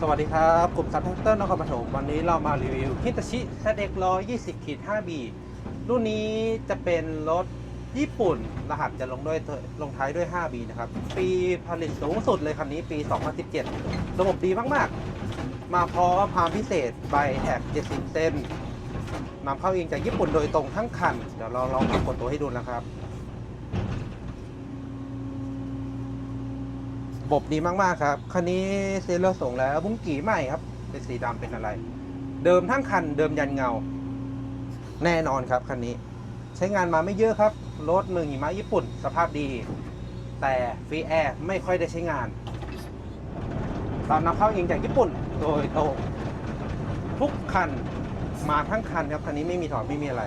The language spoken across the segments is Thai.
สวัสดีครับ กลุ่มซับแท็กเตอร์นครปฐมวันนี้เรามารีวิวฮิตาชิ ZX 120ขีด 5B รุ่นนี้จะเป็นรถญี่ปุ่น รหัสจะลงด้วยลงท้ายด้วย 5B นะครับ ปีผลิตสูงสุดเลยคันนี้ปี 2017 ระบบดีมาก ๆ มาพร้อมพามพิเศษใบแท็ก 70 เซนนำเข้าเองจากญี่ปุ่นโดยตรงทั้งคัน เดี๋ยวเราลองกดตัวให้ดูนะครับ ระ บบดีมากๆครับ คันนี้เซลล์ส่งแล้วบุ้งกี่ใหม่ครับ เป็นสีดำเป็นอะไร เดิมทั้งคันเดิมยันเงา แน่นอนครับคันนี้ ใช้งานมาไม่เยอะครับ รถเมืองหิมะญี่ปุ่น สภาพดี แต่ฟรีแอร์ไม่ค่อยได้ใช้งานตามนำเข้าเองจากญี่ปุ่นโดยตรงทุกคันมาทั้งคันครับคันนี้ไม่มีถอดไม่มีอะไร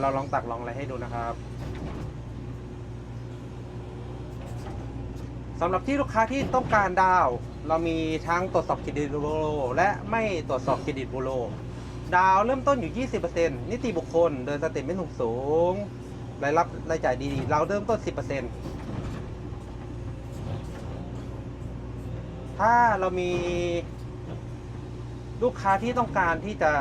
เราลองตักลองอะไรให้ดูนะครับ สำหรับที่ลูกค้าที่ต้องการดาว เรามีทั้งตรวจสอบเครดิตบูโรและไม่ตรวจสอบเครดิตบูโรดาวเริ่มต้นอยู่ 20%นิติบุคคล เดินสเต็ปไม่สูงสูงรายรับรายจ่ายดี เราเริ่มต้น 10%ถ้าเรามีลูกค้าที่ต้องการที่จะ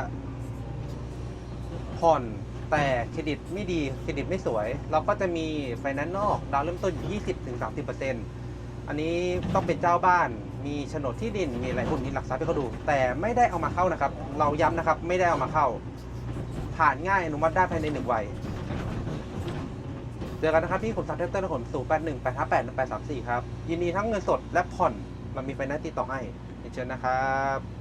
ผ่อนแต่เครดิตไม่ดี เครดิตไม่สวย เราก็จะมีไฟแนนซ์นอก ดาวเริ่มต้นอยู่ 20-30% อันนี้ต้องเป็นเจ้าบ้าน มีโฉนดที่ดิน มีอะไรพวกนี้หลักทรัพย์ให้เขาดู แต่ไม่ได้เอามาเข้านะครับ เราย้ำนะครับ ไม่ได้เอามาเข้า ผ่านง่ายอนุมัติได้ภายในหนึ่งวัยเจอกันนะครับที่ขุมทรัพย์เทสเตอร์นครศูนย์แปดหนึ่งแปดห้าแปดหนึ่งแปดสามสี่ครับ ยินดีทั้งเงินสดและผ่อน มันมีไฟแนนซ์ติดต่อให้เชิญนะครับ